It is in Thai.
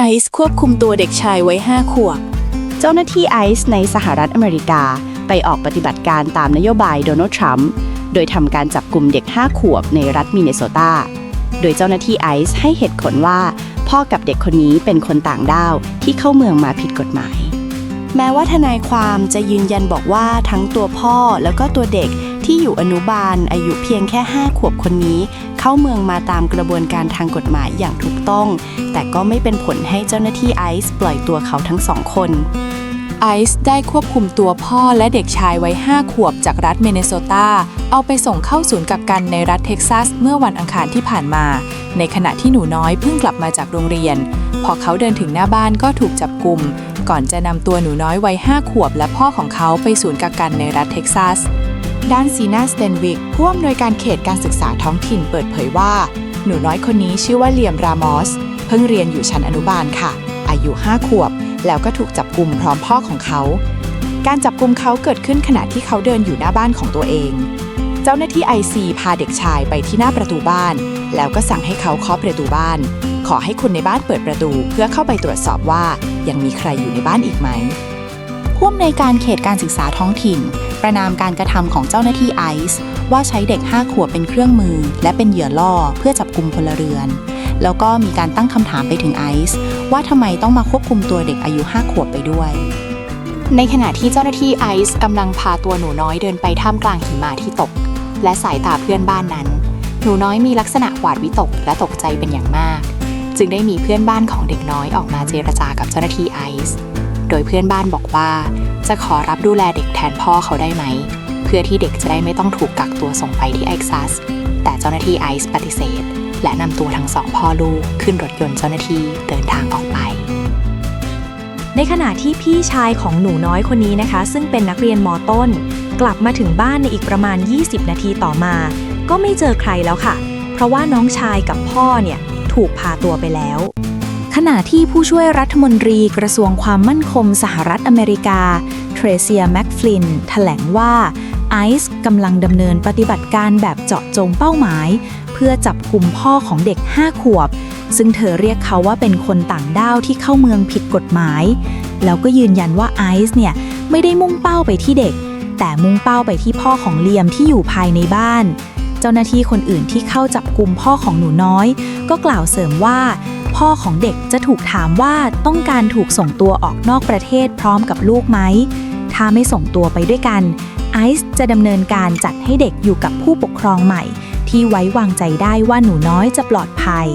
ไอซ์ควบคุมตัวเด็กชายไว้ห้าขวบ เจ้าหน้าที่ไอซ์ในสหรัฐอเมริกา ไปออกปฏิบัติการตามนโยบายโดนัลด์ทรัมป์โดยทำการจับกลุ่มเด็ก 5 ขวบในรัฐมินนโซตา โดยเจ้าหน้าที่ไอซ์ให้เหตุผลว่า พ่อกับเด็กคนนี้เป็นคนต่างด้าวที่เข้าเมืองมาผิดกฎหมาย แม้ว่าทนายความจะยืนยันบอกว่าทั้งตัวพ่อแล้วก็ตัวเด็กที่อยู่อนุบาลอายุเพียงแค่ 5 ขวบคนนี้ เข้าเมืองมาตามกระบวนการทางกฎหมายอย่างถูกต้อง แต่ก็ไม่เป็นผลให้เจ้าหน้าที่ไอซ์ปล่อยตัวเขาทั้งสองคนไอซ์ได้ควบคุมตัวพ่อและเด็กชายไว้5ขวบจากรัฐเมินนิโซตา เอาไปส่งเข้าศูนย์กักกันในรัฐเท็กซัสเมื่อวันอังคารที่ผ่านมา ในขณะที่หนูน้อยเพิ่งกลับมาจากโรงเรียน พอเขาเดินถึงหน้าบ้านก็ถูกจับกลุ่ม ก่อนจะนำตัวหนูน้อยวัย5ขวบและพ่อของเขาไปศูนย์กักกันในรัฐเท็กซัส ด้านซีนาสเตนวิกผู้อำนวยการเขตการศึกษาท้องถิ่นเปิดเผยว่า หนูน้อยคนนี้ชื่อว่าเลียมรามอส เพิ่งเรียนอยู่ชั้นอนุบาลค่ะ อายุ 5 ขวบ แล้วก็ถูกจับกลุ่มพร้อมพ่อของเขา การจับกลุ่มเขาเกิดขึ้นขณะที่เขาเดินอยู่หน้าบ้านของตัวเอง เจ้าหน้าที่ไอซีพาเด็กชายไปที่หน้าประตูบ้าน แล้วก็สั่งให้เขาเคาะประตูบ้าน ขอให้คนในบ้านเปิดประตู เพื่อเข้าไปตรวจสอบว่ายังมีใครอยู่ในบ้านอีกไหม ผู้อำนวยการเขตการศึกษาท้องถิ่น ประนามการกระทำของเจ้าหน้าที่ไอซ์ว่าใช้เด็ก 5 ขวบเป็นเครื่องมือ และเป็นเหยื่อล่อเพื่อจับกลุ่มพลเรือน แล้วก็มีการตั้งคำถามไปถึงไอซ์ว่าทำไมต้องมาควบคุมตัวเด็กอายุ 5 ขวบไปด้วย ในขณะที่เจ้าหน้าที่ไอซ์กำลังพาตัวหนูน้อยเดินไปท่ามกลางหิมะที่ตก และสายตาเพื่อนบ้านนั้น หนูน้อยมีลักษณะหวาดวิตกและตกใจเป็นอย่างมาก จึงได้มีเพื่อนบ้านของเด็กน้อยออกมาเจรจากับเจ้าหน้าที่ไอซ์ โดยเพื่อนบ้านบอกว่า จะขอรับดูแลเด็กแทนพ่อเขาได้ไหม เพื่อที่เด็กจะได้ไม่ต้องถูกกักตัวส่งไปที่เอ็กซัสแต่เจ้าหน้าที่ไอซ์ปฏิเสธ และนำตัวทั้งสองพ่อลูกขึ้นรถยนต์เจ้าหน้าที่เดินทางออกไปในขณะที่พี่ชายของหนูน้อยคนนี้นะคะ ซึ่งเป็นนักเรียนมต้น กลับมาถึงบ้านในอีกประมาณ 20 นาทีต่อมา ก็ไม่เจอใครแล้วค่ะ เพราะว่าน้องชายกับพ่อเนี่ย ถูกพาตัวไปแล้ว ขณะที่ผู้ช่วยรัฐมนตรีกระทรวงความมั่นคงสหรัฐอเมริกา เทรเซียแม็กฟลินแถลงว่าไอซ์กำลังดำเนินปฏิบัติการแบบเจาะจงเป้าหมาย เพื่อจับกลุ่มพ่อของเด็ก 5 ขวบ ซึ่งเธอเรียกเขาว่าเป็นคนต่างด้าวที่เข้าเมืองผิดกฎหมาย แล้วก็ยืนยันว่าไอซ์เนี่ย ไม่ได้มุ่งเป้าไปที่เด็ก แต่มุ่งเป้าไปที่พ่อของเลียมที่อยู่ภายในบ้าน เจ้าหน้าที่คนอื่นที่เข้าจับกลุ่มพ่อของหนูน้อย ก็กล่าวเสริมว่า พ่อของเด็กจะถูกถามว่าต้องการถูกส่งตัวออกนอกประเทศพร้อมกับลูกไหม ถ้าไม่ส่งตัวไปด้วยกัน ไอซ์จะดำเนินการจัดให้เด็กอยู่กับผู้ปกครองใหม่ ที่ไว้วางใจได้ว่าหนูน้อยจะปลอดภัย